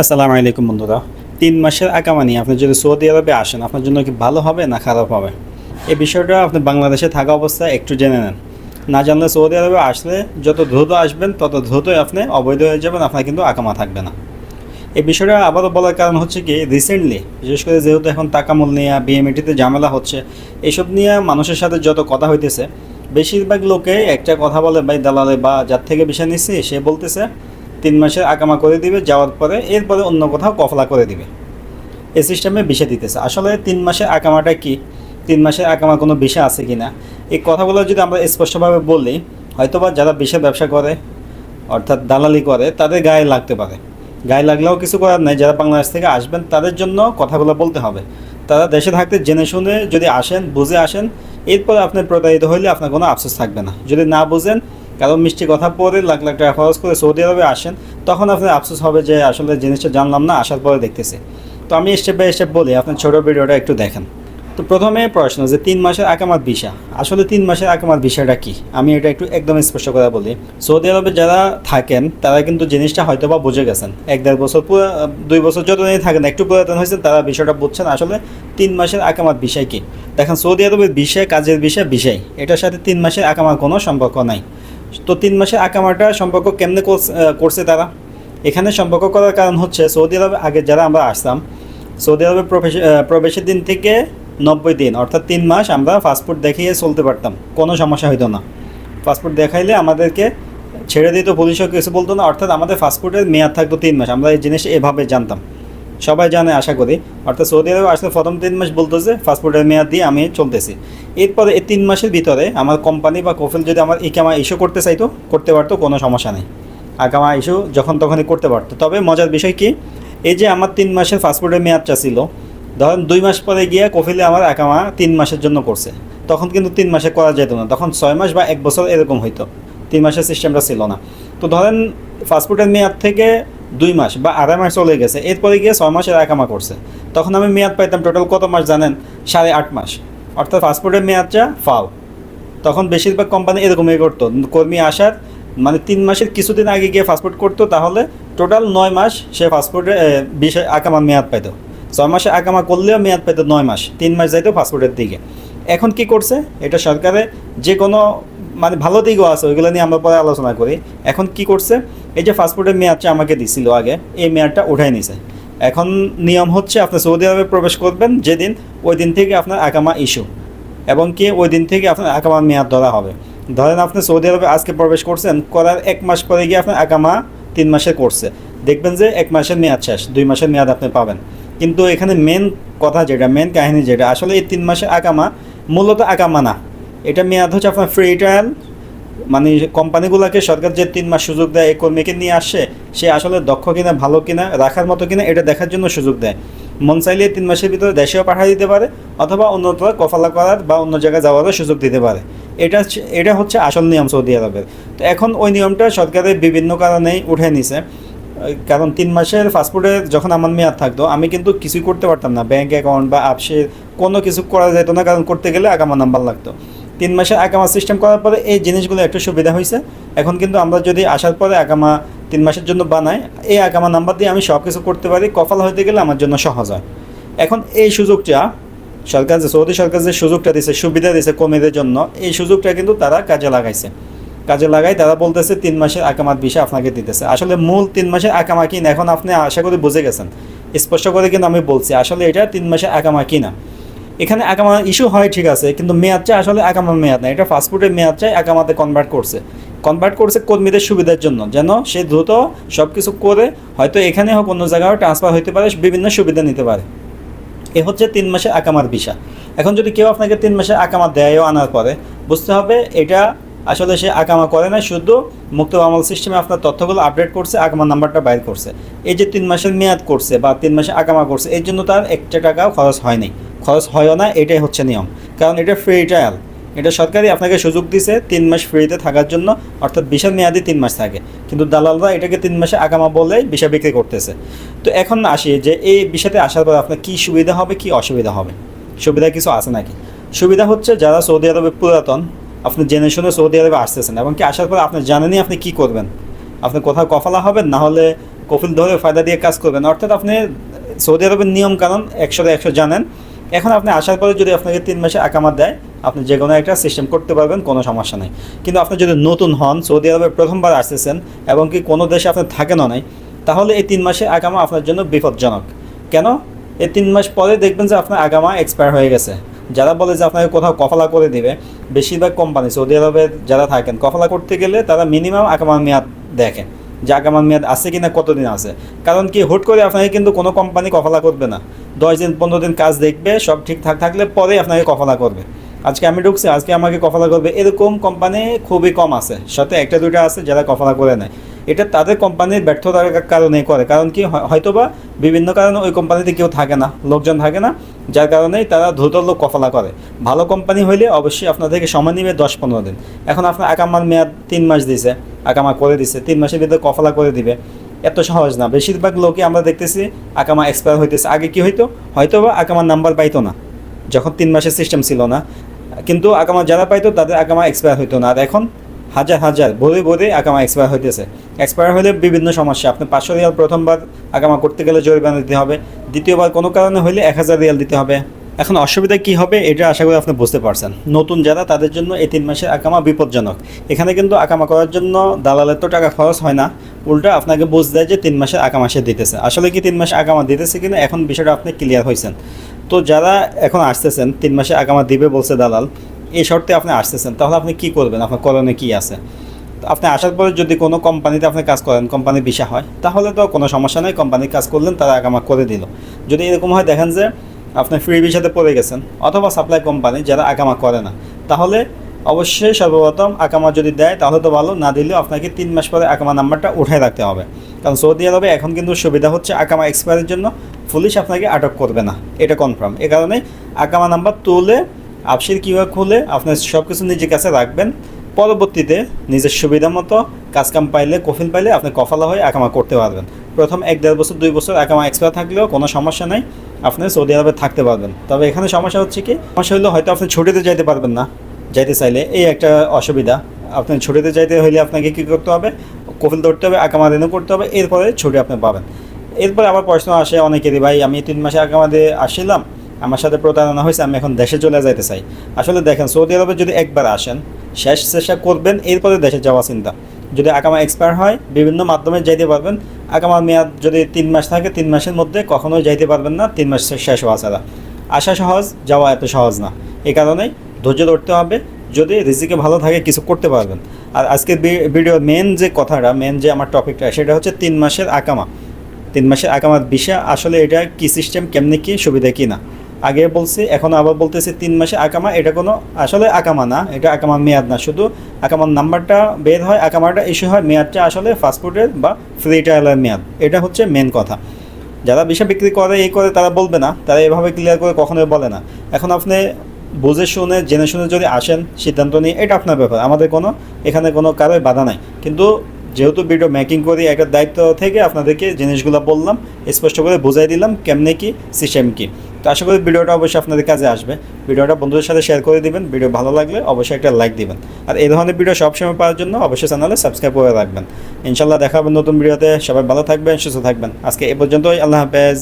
আসসালামু আলাইকুম বন্ধুরা। তিন মাসের নিয়ে আপনি যদি সৌদি আরবে আসেন, আপনার জন্য কি ভালো হবে না খারাপ হবে? এই বিষয়টা আপনি বাংলাদেশে থাকা অবস্থায় একটু জেনে নেন। না জানলে সৌদি আরবে আসলে যত দ্রুত আসবেন, তত দ্রুতই আপনি অবৈধ হয়ে যাবেন, আপনার কিন্তু আকামা থাকবে না। এই বিষয়টা আবারও বলার কারণ হচ্ছে কি রিসেন্টলি বিশেষ করে যেহেতু এখন টাকামূল নিয়ে বিএমএটিতে ঝামেলা হচ্ছে, এসব নিয়ে মানুষের সাথে যত কথা হইতেছে, বেশিরভাগ লোকে একটা কথা বলে, ভাই দালালে বা যার থেকে বিষয় নিচ্ছি, সে বলতেছে তিন মাসের আকামা করে দিবে, যাওয়ার পরে এরপরে অন্য কোথাও কফলা করে দিবে। এই সিস্টেমে বিষয় দিতেছে। আসলে তিন মাসের আকামাটা কি? তিন মাসের আকামা কোনো বিষয় আছে কি না? এই কথাগুলো যদি আমরা স্পষ্টভাবে বলি, হয়তোবা যারা বিষয় ব্যবসা করে, অর্থাৎ দালালি করে, তাদের গায়ে লাগতে পারে। গায়ে লাগলেও কিছু করার নাই। যারা বাংলাদেশ থেকে আসবেন, তাদের জন্য কথাগুলো বলতে হবে। তারা দেশে থাকতে জেনে শুনে যদি আসেন, বুঝে আসেন, এরপর আপনি প্রতারিত হইলে আপনার কোনো আফসোস থাকবে না। যদি না বুঝেন কারণ মিষ্টি কথা পরে লাখ লাখ টাকা খরচ করে সৌদি আরবে আসেন, তখন আপনার আফসোস হবে যে আসলে জিনিসটা জানলাম না, আসার পরে দেখতেছি। তো আমি স্টেপ বাই স্টেপ বলি, আপনার ছোটো ভিডিওটা একটু দেখেন। তো প্রথমে প্রশ্ন যে তিন মাসের আকামাত ভিসা, আসলে তিন মাসের আকামাত ভিসাটা কি? আমি এটা একটু একদম স্পষ্ট করে বলি। সৌদি আরবে যারা থাকেন, তারা কিন্তু জিনিসটা হয়তো বা বুঝে গেছেন। এক দেড় বছর পুরো, দুই বছর যতদিনই থাকেন, একটু পুরাতন হয়েছেন, তারা বিষয়টা বুঝছেন আসলে তিন মাসের আকামাত বিষয় কি। দেখেন সৌদি আরবের বিষয় কাজের বিষয় বিষয় এটার সাথে তিন মাসের আকামার কোনো সম্পর্ক নাই। তো তিন মাসের আকামাটা সম্পর্ক কেমনে করছে- তারা? এখানে সম্পর্ক করার কারণ হচ্ছে সৌদি আরবে আগে যারা আমরা আসতাম, সৌদি আরবে প্রবেশ- প্রবেশের দিন থেকে নব্বই দিন, অর্থাৎ তিন মাস আমরা পাসপোর্ট দেখিয়ে চলতে পারতাম, কোনো সমস্যা হইতো না। পাসপোর্ট দেখাইলে আমাদেরকে ছেড়ে দিত, পুলিশও কিছু বলতো না, অর্থাৎ আমাদের পাসপোর্টের মেয়াদ থাকতো তিন মাস, আমরা এই জিনিস এভাবে জানতাম। সবাই জানে, আশা করি। অর্থাৎ সৌদি আরবে আসলে প্রথম তিন মাস বলতো যে পাসপোর্টের মেয়াদ দিয়ে আমি চলতেছি। এরপরে এই তিন মাসের ভিতরে আমার কোম্পানি বা কফিল যদি আমার ইকামা ইস্যু করতে চাইতো, করতে পারতো, কোনো সমস্যা নেই। আকামা ইস্যু যখন তখনই করতে পারতো। তবে মজার বিষয় কি, এই যে আমার তিন মাসের পাসপোর্টের মেয়াদটা ছিল, ধরেন দুই মাস পরে গিয়ে কফিলে আমার আকামা তিন মাসের জন্য করছে। তখন কিন্তু তিন মাসে করা যেত না। তখন ছয় মাস বা এক বছর এরকম হইতো। তিন মাসের সিস্টেমটা ছিল না। তো ধরেন পাসপোর্টের মেয়াদ থেকে দুই মাস বা আড়াই মাস চলে গেছে। এরপরে গিয়ে ছয় মাসের একামা করছে। তখন আমি মেয়াদ পাইতাম টোটাল কত মাস জানেন? সাড়ে আট মাস। অর্থাৎ পাসপোর্টের মেয়াদটা ফাও তখন বেশিরভাগ কোম্পানি এরকমই করতো। কর্মী আসার মানে তিন মাসের কিছুদিন আগে গিয়ে পাসপোর্ট করতো, তাহলে টোটাল নয় মাস সে পাসপোর্টে বিশে আকামা মেয়াদ পাইতো। ছয় মাসে আকামা করলেও মেয়াদ পাইতো নয় মাস। তিন মাস যাইতো পাসপোর্টের দিকে। এখন কি করছে? এটা সরকারে যে কোনো মানে ভালো দিকও আছে, ওইগুলো নিয়ে আমরা পরে আলোচনা করি। এখন কি করছে? এই যে পাসপোর্টের মেয়াদটা আমাকে দিছিল আগে, এই মেয়াদটা উঠাই নিছে। এখন নিয়ম হচ্ছে আপনি সৌদি আরবে প্রবেশ করবেন যেদিন, ওই দিন থেকে আপনার আকামা ইস্যু এবং কি ওই দিন থেকে আপনার আকামা মেয়াদ ধরা হবে। ধরেন আপনি সৌদি আরবে আজকে প্রবেশ করছেন, করার এক মাস পরে গিয়ে আপনার আকামা তিন মাসের করছে। দেখবেন যে এক মাসের মেয়াদ শেষ, দুই মাসের মেয়াদ আপনি পাবেন। কিন্তু এখানে মেন কথা যেটা মেন কাহিনী যেটা, আসলে এই তিন মাসের আকামা মূলত আকামা না এটা মেয়াদ হচ্ছে আপনার ফ্রি ট্রায়াল মানে কোম্পানিগুলোকে সরকার যে তিন মাস সুযোগ দেয়, এই কর্মীকে নিয়ে আসে, সে আসলে দক্ষ কিনা, ভালো কিনা, রাখার মতো কিনা, এটা দেখার জন্য সুযোগ দেয়। মন চাইলে তিন মাসের ভিতরে দেশেও পাঠিয়ে দিতে পারে, অথবা অন্যত্র কফালা করার বা অন্য জায়গায় যাওয়ারও সুযোগ দিতে পারে। এটা এটা হচ্ছে আসল নিয়ম সৌদি আরবের। তো এখন ওই নিয়মটা সরকারের বিভিন্ন কারণেই উঠে নিছে। কারণ তিন মাসের পাসপোর্টের যখন আমার মেয়াদ থাকতো, আমি কিন্তু কিছুই করতে পারতাম না। ব্যাঙ্ক অ্যাকাউন্ট বা আপসের কোনো কিছু করা যেত না, কারণ করতে গেলে আগামা নাম্বার লাগতো। তিন মাসে আকামা সিস্টেম করার পরে এই জিনিসগুলো একটু সুবিধা হয়েছে এখন কিন্তু আমরা যদি আসার পরে আকামা তিন মাসের জন্য বানাই, এই আকামা নাম্বার দিয়ে আমি সব কিছু করতে পারি কফাল হইতে গেলে আমার জন্য সহজ হয়। এখন এই সুযোগটা সরকার যে, সৌদি সরকার যে সুযোগটা দিছে, সুবিধা দিছে কর্মীদের জন্য, এই সুযোগটা কিন্তু তারা কাজে লাগাইছে। কাজে লাগাই তারা বলতেছে তিন মাসের আকামাত বিষয় আপনাকে দিতেছে। আসলে মূল তিন মাসের আকামা কিন, এখন আপনি আশা করি বুঝে গেছেন। স্পষ্ট করে কিন্তু আমি বলছি, আসলে এটা তিন মাসের আকামা কিনা। এখানে আকামা ইস্যু হয়, ঠিক আছে, কিন্তু মেয়াদ চাই আসলে আকামার মেয়াদ না। এটা ফাস্টফুডের মেয়াদ চাই আকামাতে কনভার্ট করছে। কনভার্ট করছে কর্মীদের সুবিধার জন্য, যেন সে দ্রুত সব কিছু করে, হয়তো এখানে হোক অন্য জায়গাও ট্রান্সফার হতে পারে, বিভিন্ন সুবিধা নিতে পারে। এ হচ্ছে তিন মাসের আকামার ভিসা এখন যদি কেউ আপনাকে তিন মাসের আকামা দেয়ও আনার পরে, বুঝতে হবে এটা আসলে সে আকামা করে না শুধু মুক্ত আমল সিস্টেমে আপনার তথ্যগুলো আপডেট করছে আকামার নাম্বারটা বাইর করছে। এই যে তিন মাসের মেয়াদ করছে বা তিন মাসে আকামা করছে, এর জন্য তার একটা টাকাও খরচ হয়নি খরচ হয়ও না, এটাই হচ্ছে নিয়ম। কারণ এটা ফ্রি ট্রায়াল এটা সরকারি আপনাকে সুযোগ দিছে তিন মাস ফ্রিতে থাকার জন্য, অর্থাৎ বিশাল মেয়াদি তিন মাস থাকে। কিন্তু দালালরা এটাকে তিন মাসে আগামা বলে বিষা বিক্রি করতেছে। তো এখন আসি যে এই বিষয়তে আসার পর আপনার কী সুবিধা হবে, কি অসুবিধা হবে? সুবিধা কিছু আছে নাকি? সুবিধা হচ্ছে যারা সৌদি আরবে পুরাতন আপনি জেনে শুনে সৌদি আরবে আসতেছেন এবং কি আসার পর আপনি জানেনই আপনি কি করবেন? আপনি কোথাও কফালা হবেন, না হলে কফিল ধরে ফায়দা দিয়ে কাজ করবেন। অর্থাৎ আপনি সৌদি আরবের নিয়ম কানুন একশোতে একশো জানেন। এখন আপনি আসার পরে যদি আপনাকে তিন মাসে আকামাত দেয়, আপনি যে কোনো একটা সিস্টেম করতে পারবেন, কোনো সমস্যা নেই। কিন্তু আপনি যদি নতুন হন, সৌদি আরবে প্রথমবার আসতেছেন এবং কি কোনো দেশে আপনি থাকেনও নাই, তাহলে এই তিন মাসে আগামা আপনার জন্য বিপজ্জনক। কেন? এই তিন মাস পরে দেখবেন যে আপনার আগামা এক্সপায়ার হয়ে গেছে। যারা বলে যে আপনাকে কোথাও কফলা করে দিবে, বেশিরভাগ কোম্পানি সৌদি আরবে যারা থাকেন, কফলা করতে গেলে তারা মিনিমাম আগামার মেয়াদ দেখে যে আগামার মেয়াদ আছে কিনা, কতদিন আছে। কারণ কি, হুট করে আপনাকে কিন্তু কোনো কোম্পানি কফলা করবে না। দশ দিন, পনেরো দিন কাজ দেখবে, সব ঠিকঠাক থাকলে পরে আপনাকে কফলা করবে। আজকে আমি ঢুকছি, আজকে আমাকে কফলা করবে, এরকম কোম্পানি খুবই কম আছে। সাথে একটা দুটো আছে যারা কফলা করে নেয়। এটা তাদের কোম্পানির ব্যর্থতার কারণে করে। কারণ কি, হয়- হয়তোবা বিভিন্ন কারণে ওই কোম্পানিতে কেউ থাকে না, লোকজন থাকে না। যার কারণে তারা দ্রুত লোক কফলা করে। ভালো কোম্পানি হইলে অবশ্যই আপনাদেরকে সময় নেবে দশ পনেরো দিন। এখন আপনার আকামার মেয়াদ তিন মাস দিছে, আকামা করে দিছে, তিন মাসের ভিতরে কফলা করে দিবে। এত সহজ না। বেশিরভাগ লোকই আমরা দেখতেছি আকামা এক্সপায়ার হইতেছে। আগে কি হইতো? হয়তোবা আকামার নাম্বার পাইতো না, যখন তিন মাসের সিস্টেম ছিল না। কিন্তু আকামা যারা পাইতো তাদের আকামা এক্সপায়ার হইতো না। আর এখন হাজার হাজার ভরে ভরে আকামা এক্সপায়ার হইতেছে। এক্সপায়ার হলে বিভিন্ন সমস্যা। আপনি পাঁচশো রিয়াল প্রথমবার আকামা করতে গেলে জরিমানা দিতে হবে। দ্বিতীয়বার কোনো কারণে হইলে এক হাজার রিয়াল দিতে হবে। এখন অসুবিধা কি হবে এটা আশা করি আপনি বুঝতে পারছেন। নতুন যারা, তাদের জন্য এই তিন মাসের আকামা বিপজ্জনক। এখানে কিন্তু আকামা করার জন্য দালালের তো টাকা খরচ হয় না। উল্টা আপনাকে বুঝ দেয় যে তিন মাসের আকামা সে দিতেছে। আসলে কি তিন মাসে আকামা দিতেছে কিনা এখন বিষয়টা আপনি ক্লিয়ার হয়েছেন তো যারা এখন আসতেছেন, তিন মাসে আকামা দিবে বলছে দালাল। এই শর্তে আপনি আসতেছেন, তাহলে আপনি কি করবেন? আপনার করণে কি আছে? আপনি আসার পরে যদি কোনো কোম্পানিতে আপনি কাজ করেন কোম্পানি বিষা হয়, তাহলে তো কোনো সমস্যা নেই কোম্পানির কাজ করলেন, তারা আকামা করে দিল। যদি এরকম হয়, দেখেন যে আপনি ফ্রি বিষাতে পড়ে গেছেন, অথবা সাপ্লাই কোম্পানি যারা আগামা করে না, তাহলে অবশ্যই সর্বপ্রথম আকামা যদি দেয়, তাহলে তো ভালো, না দিলেও আপনাকে তিন মাস পরে আকামা নাম্বারটা উঠায় রাখতে হবে। কারণ সৌদি আরবে এখন কিন্তু সুবিধা হচ্ছে আকামা এক্সপায়ারের জন্য, পুলিশ আপনাকে আটক করবে না, এটা কনফার্ম এ কারণে আকামা নাম্বার তুলে আপসির কিউআর খুলে আপনার সব কিছু নিজের কাছে রাখবেন, পরবর্তীতে নিজের সুবিধা মতো কাজকাম পাইলে কফিল পাইলে আপনি কফালা হয়ে আকামা করতে পারবেন। প্রথম এক দেড় বছর, দুই বছর আকামা এক্সপায়ার থাকলেও কোনো সমস্যা নাই, আপনি সৌদি আরবে থাকতে পারবেন। তবে এখানে সমস্যা হচ্ছে কি, সমস্যা হলে হয়তো আপনি ছুটিতে যাইতে পারবেন না, যাইতে চাইলে এই একটা অসুবিধা। আপনি ছুটিতে যাইতে হলে আপনাকে কী করতে হবে কফিল ধরতে হবে আকামা রেনু করতে হবে, এরপরে ছুটি আপনি পাবেন। এরপরে আবার প্রশ্ন আসে অনেকেরই, ভাই, আমি তিন মাসে আকামা দিয়ে আসছিলাম আমার সাথে প্রতারণা হয়েছে, আমি এখন দেশে চলে যাইতে চাই। আসলে দেখেন, সৌদি আরবে যদি একবার আসেন, শেষ চেষ্টা করবেন, এরপরে দেশে যাওয়া চিন্তা। যদি আকামা এক্সপায়ার হয়, বিভিন্ন মাধ্যমে যাইতে পারবেন। আকামার মেয়াদ যদি তিন মাস থাকে, তিন মাসের মধ্যে কখনোই যাইতে পারবেন না, তিন মাস শেষ হওয়া ছাড়া। আসা সহজ, যাওয়া এত সহজ না। এ কারণেই ধৈর্য ধরতে হবে, যদি রিজিকে ভালো থাকে, কিছু করতে পারবেন। আর আজকের ভিডিওর মেন যে কথাটা মেন যে আমার টপিকটা সেটা হচ্ছে তিন মাসের আকামা। তিন মাসের আকামার বিষয়, আসলে এটা কি সিস্টেম কেমনি কি, সুবিধা কি না। আগে বলছি, এখন আবার বলতেছি তিন মাসে আকামা, এটা কোনো আসলে আকামা না, এটা আকামার মেয়াদ না। শুধু আকামার নাম্বারটা বের হয় আকামাটা ইস্যু হয়, মেয়াদটা আসলে ফাস্টফুডের বা ফ্রি ট্রায়ালের মেয়াদ। এটা হচ্ছে মেন কথা। যারা বিষয় বিক্রি করে, এই করে, তারা বলবে না, তারা এভাবে ক্লিয়ার করে কখনোই বলে না। এখন আপনি বুঝে শুনে, জেনে শুনে যদি আসেন, সিদ্ধান্ত নিয়ে, এটা আপনার ব্যাপার। আমাদের কোনো, এখানে কোনো কারোই বাধা নাই। কিন্তু যেহেতু ভিডিও মেকিং করি, একটা দায়িত্ব থেকে আপনাদেরকে জিনিসগুলো বললাম, স্পষ্ট করে বোঝাই দিলাম কেমনে কি সিস্টেম কি। তো আশা করি ভিডিওটা অবশ্যই আপনাদের কাজে আসবে। ভিডিওটা বন্ধুদের সাথে শেয়ার করে দিবেন ভিডিও ভালো লাগলে অবশ্যই একটা লাইক দিবেন। আর এই ধরনের ভিডিও সবসময় পাওয়ার জন্য অবশ্যই চ্যানেলে সাবস্ক্রাইব করে রাখবেন। ইনশাল্লাহ দেখাবেন নতুন ভিডিওতে সবাই ভালো থাকবেন, সুস্থ থাকবেন। আজকে এ পর্যন্তই, আল্লাহ হাফেজ।